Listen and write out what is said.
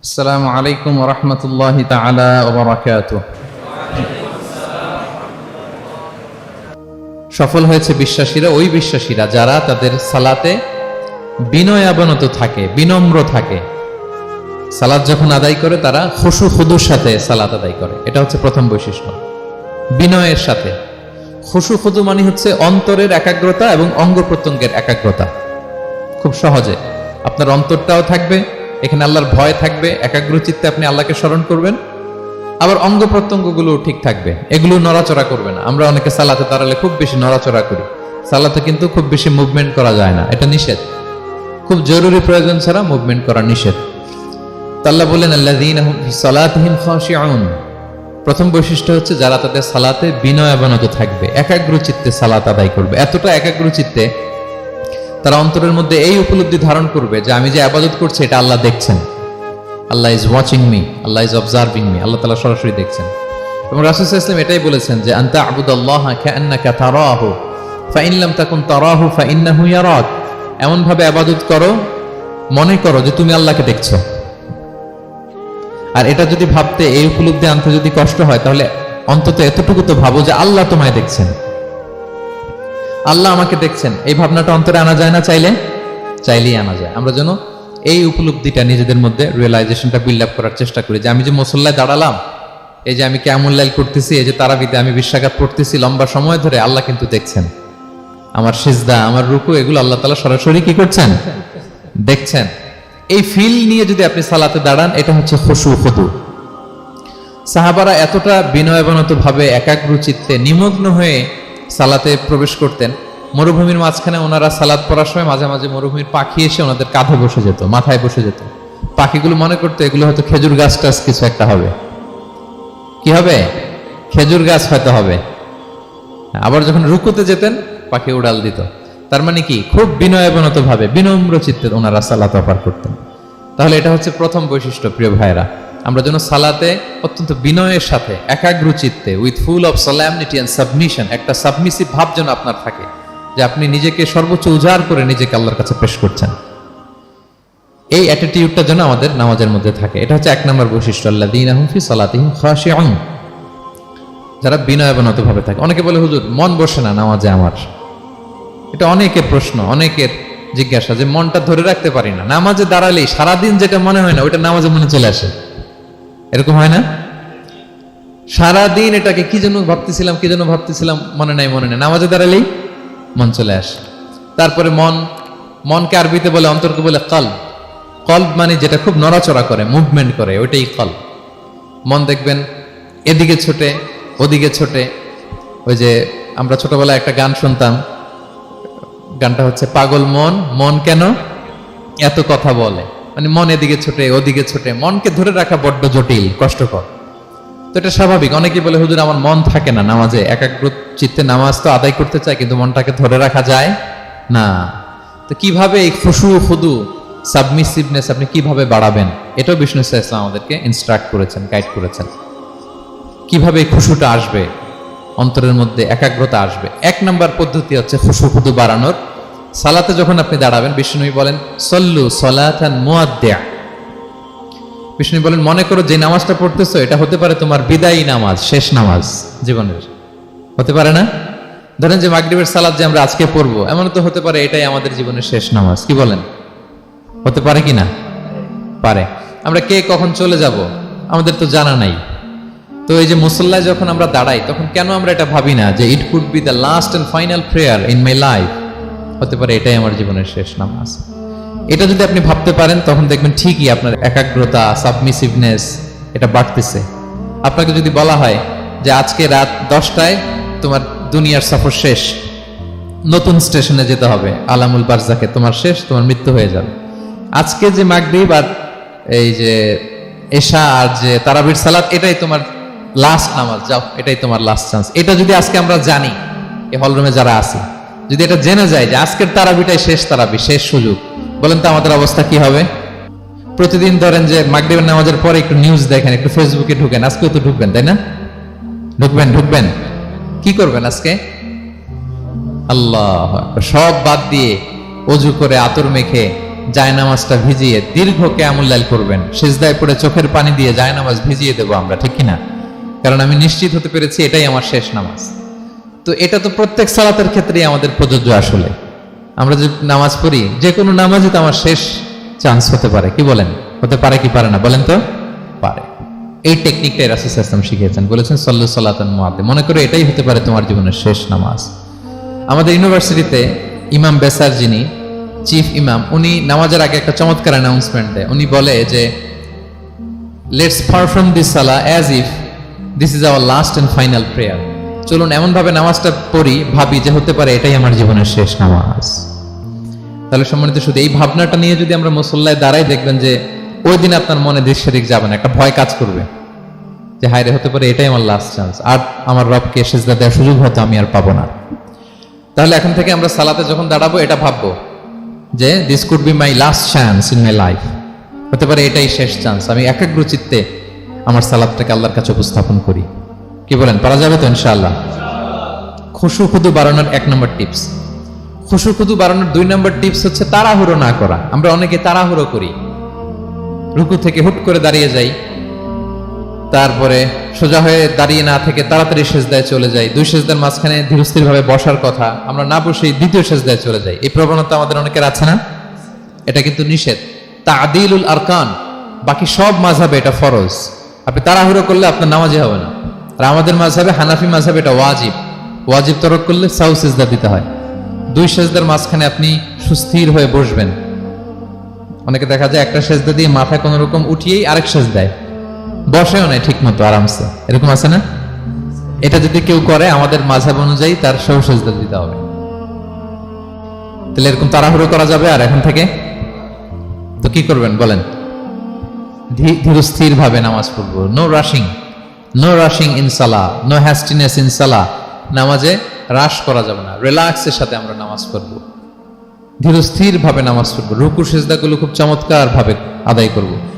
السلام عليكم ورحمة الله تعالى وبركاته সফল হয়েছে বিশ্বাসীরা ওই বিশ্বাসীরা যারা তাদের সালাতে বিনয়াবনত থাকে বিনম্র থাকে সালাত যখন আদায় করে তারা খুশু খুদুর সাথে সালাত আদায় করে এটা হচ্ছে প্রথম বৈশিষ্ট্য বিনয়ের সাথে খুশু খুদু মানে হচ্ছে অন্তরের একাগ্রতা এবং অঙ্গ প্রত্যঙ্গের একাগ্রতা খুব সহজে আপনার অন্তরটাও থাকবে এখানে আল্লাহর ভয় থাকবে একাগ্র চিত্তে আপনি আল্লাহকে স্মরণ করবেন। আবার অঙ্গ প্রত্যঙ্গগুলো ঠিক থাকবে, এগুলো নড়াচড়া করবে না। আমরা অনেকে সালাতে দাঁড়ালে খুব বেশি নড়াচড়া করি। সালাতে কিন্তু খুব বেশি মুভমেন্ট করা যায় না, এটা নিষেধ। খুব জরুরি প্রয়োজন ছাড়া মুভমেন্ট করা নিষেধ। তো আল্লাহ বলেন আল্লাযীনা হুম ফি খাশিউন। প্রথম বৈশিষ্ট্য হচ্ছে যারা তাদের সালাতে বিনয়াবনত থাকবে একাগ্র চিত্তে সালাত আদায় করবে। এতটা একাগ্র চিত্তে তারা অন্তরের মধ্যে এই উপলব্ধি ধারণ করবে যে আমি যে আবাদত করছি, এটা আল্লাহ দেখছেন। Allah is watching me Allah is observing me Allah তালা সরাসরি দেখছেন। এবং রাসুল ইসলাম এটাই বলেছেন যে আন্তা তারাহু ফাইনলাম তাকুন তারাহু ফাইন্নাহু ইয়ারাক। এমন ভাবে আবাদত করো, মনে করো যে তুমি আল্লাহকে দেখছ। আর এটা যদি ভাবতে এই উপলব্ধি আনতে যদি কষ্ট হয়, তাহলে অন্তত এতটুকু তো ভাবো যে আল্লাহ তোমায় দেখছেন। আল্লাহ আমাকে দেখছেন। এই ভাবনাটা অন্তরে আনা যায় না চাইলে? চাইলেই আনা যায়। আমরা যেন এই উপলব্ধিটা নিজেদের মধ্যে রিয়েলাইজেশনটা বিল্ড আপ করার চেষ্টা করি। যে আমি যে মুসল্লায় দাঁড়ালাম, এই যে আমি কেমন লাইল করতেছি, এই যে তারাবিতে আমি বিশ্বাঘাত করতেছি লম্বা সময় ধরে আল্লাহ কিন্তু দেখছেন। আমার সিজদা, আমার রুকু, এগুলো আল্লাহ তালা সরাসরি কি করছেন? দেখছেন। এই ফিল নিয়ে যদি আপনি সালাতে দাঁড়ান, এটা হচ্ছে খুশু খুদু। সাহাবারা এতটা বিনয়বনত ভাবে একাগ্র চিত্তে নিমগ্ন হয়ে সালাতে প্রবেশ করতেন। মরুভূমির মাঝখানে ওনারা সালাদ পড়ার সময় মাঝে মাঝে মরুভূমির পাখি এসে ওনাদের কাঁধে বসে যেত, মাথায় বসে যেত। পাখিগুলো মনে করতো, এগুলো হয়তো খেজুর গাছ টাছ কিছু একটা হবে। কি হবে? খেজুর গাছ হয়তো হবে। আবার যখন রুকুতে যেতেন, পাখি উড়াল দিত। তার মানে কি? খুব বিনয়বনত ভাবে বিনম্র চিত্তে ওনারা সালাত অফার করতেন। তাহলে এটা হচ্ছে প্রথম বৈশিষ্ট্য, প্রিয় ভাইরা আমরা যেন সালাতে অত্যন্ত বিনয়ের সাথে একাগ্র চিত্তে with full of solemnity and submission একটা সাবমিসিভ ভাব যেন আপনার থাকে, যে আপনি নিজেকে সর্বোচ্চ উজাড় করে নিজেকে আল্লাহর কাছে পেশ করছেন। এই অ্যাটিটিউডটা যেন আমাদের নামাজের মধ্যে থাকে। এটা হচ্ছে এক নম্বর বৈশিষ্ট্য আল্লাহ দিন আহমফি সালাতিহিম খাশিউন। যারা বিনয়বনত ভাবে থাকে। অনেকে বলে, হুজুর, মন বসে না নামাজে আমার। এটা অনেকের প্রশ্ন, অনেকের জিজ্ঞাসা যে, মনটা ধরে রাখতে পারি না। নামাজে দাঁড়ালেই সারাদিন যেটা মনে হয় না, ওইটা নামাজে মনে চলে আসে। এরকম হয় না? সারাদিন এটাকে কি জন্য ভাবতেছিলাম, কি জন্য ভাবতেছিলাম, মনে নাই মনে নাই। নামাজে দাঁড়ালেই মন চলে আসে। তারপরে মন, মনকে আরবিতে বলে, অন্তরকে বলে কল কল মানে যেটা খুব নড়াচড়া করে মুভমেন্ট করে, ওইটাই কল মন দেখবেন এদিকে ছোটে, ওদিকে ছোটে। ওই যে আমরা ছোটবেলায় একটা গান শুনতাম, গানটা হচ্ছে, পাগল মন মন কেন এত কথা বলে? মানে মন এদিকে ছোটে ওদিকে ছোটে। মনকে ধরে রাখা বড্ড জটিল, কষ্টকর। তো এটা স্বাভাবিক। অনেকে বলে, হুজুর, আমার মন থাকে না নামাজে। একাগ্র চিত্তে নামাজ তো আদায় করতে চায় কিন্তু মনটাকে ধরে রাখা যায় না। তো কীভাবে এই খুশু, খুদু, সাবমিসিভনেস আপনি কীভাবে বাড়াবেন? এটাও বিষ্ণু ইসলাম আমাদেরকে ইনস্ট্রাক্ট করেছেন গাইড করেছেন। কীভাবে এই খুশুটা আসবে? অন্তরের মধ্যে একাগ্রতা আসবে। এক নম্বর পদ্ধতি হচ্ছে খুশু, খুদু বাড়ানোর। সালাতে যখন আপনি দাঁড়াবেন বিষ্ণুই বলেন, সল্লু সলাথান মুয়াদ্দিয়া। বিষ্ণু বলেন, মনে করো যে নামাজটা পড়তেছো, এটা হতে পারে তোমার বিদায়ী নামাজ, শেষ নামাজ জীবনের। হতে পারে না? ধরেন যে মাগরিবের সালাদ যে আমরা আজকে পড়ব, এমন তো হতে পারে এটাই আমাদের জীবনের শেষ নামাজ, কি বলেন? হতে পারে কি না? পারে। আমরা কে কখন চলে যাব, আমাদের তো জানা নাই। তো এই যে মুসল্লায় যখন আমরা দাঁড়াই, তখন কেন আমরা এটা ভাবি না যে it could be the last and final prayer in my life হতে পারে এটাই আমার জীবনের শেষ নামাজ। এটা যদি আপনি ভাবতে পারেন, তখন দেখবেন ঠিকই আপনার একাগ্রতা সাবমিসিভনেস এটা বাড়তেছে। আপনাকে যদি বলা হয় যে আজকে রাত দশটায় তোমার দুনিয়ার সফর শেষ, নতুন স্টেশনে যেতে হবে, আলামুল বারজাকে তোমার শেষ, তোমার মৃত্যু হয়ে যাবে। আজকে যে মাগরিব আর এই যে এশা আর যে তারাবির সালাত, এটাই তোমার লাস্ট নামাজ, যাও, এটাই তোমার লাস্ট চান্স এটা যদি আজকে আমরা জানি, এই হলরুমে যারা আছি যদি এটা জেনে যায় যে আজকের তারাবিটাই শেষ তারাবি, শেষ সুযোগ, বলেন তো আমাদের অবস্থা কি হবে? প্রতিদিন ধরেন যে মাগরিবের নামাজের পরে একটু নিউজ দেখেন, একটু ফেসবুকে ঢুকেন, আজকেও তো ঢুকবেন, তাই না? ঢুকবেন ঢুকবেন। কি করবেন আজকে? আল্লাহ সব বাদ দিয়ে অজু করে আতর মেখে জায়নামাজটা ভিজিয়ে দীর্ঘ কেয়ামুল্লাইল করবেন। সেজদায় পড়ে চোখের পানি দিয়ে জায়নামাজ ভিজিয়ে দেবো আমরা, ঠিক কিনা? কারণ আমি নিশ্চিত হতে পেরেছি এটাই আমার শেষ নামাজ। তো এটা তো প্রত্যেক সালাতের ক্ষেত্রেই আমাদের প্রযোজ্য আসলে। আমরা যে নামাজ পড়ি, যে কোনো নামাজে তো আমার শেষ চান্স হতে পারে। কি বলেন? হতে পারে কি পারে না? বলেন তো? পারে। এই টেকনিকটাই রাসুল ইসলাম শিখিয়েছেন। বলেছেন, সল্লু সাল্লাতন মুআদ্দে মনে করো এটাই হতে পারে তোমার জীবনের শেষ নামাজ। আমাদের ইউনিভার্সিটিতে ইমাম বেসার যিনি, চিফ ইমাম, উনি নামাজের আগে একটা চমৎকার অ্যানাউন্সমেন্ট দেয়। উনি বলে যে লেটস পারফর্ম দিস সালা as if this is our last and final prayer চলুন, এমনভাবে নামাজটা পড়ি, ভাবি যে হতে পারে এটাই আমার জীবনের শেষ নামাজ। তাহলে সম্মানিত শুধু, এই ভাবনাটা নিয়ে যদি আমরা মুসল্লায় দাঁড়াই, দেখবেন যে ওই দিন আপনার মনে দৃশ্য দিক যাবে না, একটা ভয় কাজ করবে। যে হায় রে, হতে পারে এটাই আমার লাস্ট চান্স আর আমার রবকে সেজদা দেওয়ার সুযোগ হয়তো আমি আর পাবো না। তাহলে এখন থেকে আমরা সালাতে যখন দাঁড়াবো, এটা ভাববো যে this could be my last chance in my life হতে পারে এটাই শেষ চান্স আমি একাগ্র চিত্তে আমার সালাদটাকে আল্লাহর কাছে উপস্থাপন করি। কি বলেন? পারা যাবে তো ইনশাআল্লাহ। খুশু খুদু বাড়ানোর এক নম্বর টিপস। খুশু খুদু বাড়ানোর দুই নম্বর টিপস হচ্ছে তাড়াহুড়ো না করা। আমরা অনেকে তাড়াহুড়ো করি। রুকু থেকে হুট করে দাঁড়িয়ে যাই। তারপরে সোজা হয়ে দাঁড়িয়ে না থেকে তাড়াতাড়ি সেজদায় চলে যাই। দুই সেজদার মাঝখানে ধীরস্থির ভাবে বসার কথা। আমরা না বসেই দ্বিতীয় সেজদায় চলে যাই। এই প্রবণতা আমাদের অনেকের আছে না? এটা কিন্তু নিষেধ। তাদিলুল আরকান। বাকি সব মাঝাবে এটা ফরজ। আপনি তাড়াহুড়ো করলে আপনার নামাজে হবে না। আর আমাদের মাঝাবে হানাফি মাঝাবে এটা ওয়াজিব। ওয়াজিব তরক করলে সাউ সেজদা দিতে হয়। দুই সেজদার মাঝখানে আপনি সুস্থির হয়ে বসবেন। অনেকে দেখা যায় একটা সেজদা দিয়ে মাথা কোনো রকম উঠিয়েই আরেক সেজ দেয়। বসেও নেয় ঠিক মতো আরামসে। এরকম আছে না? এটা যদি কেউ করে, আমাদের মাঝাব অনুযায়ী তার সৌ সেজদা দিতে হবে। তাহলে এরকম তাড়াহুড়ো করা যাবে আর এখন থেকে? তো কি করবেন বলেন? ধীরস্থির ভাবে নামাজ পড়ব। No rushing no rushing in সালা নো হ্যাস্টিনেস ইন সালা নামাজে রাশ করা যাবে না। রিল্যাক্সের সাথে আমরা নামাজ পড়ব। ধীরস্থির ভাবে নামাজ পড়ব। রুকু সেজদাগুলো খুব চমৎকার ভাবে আদায় করব।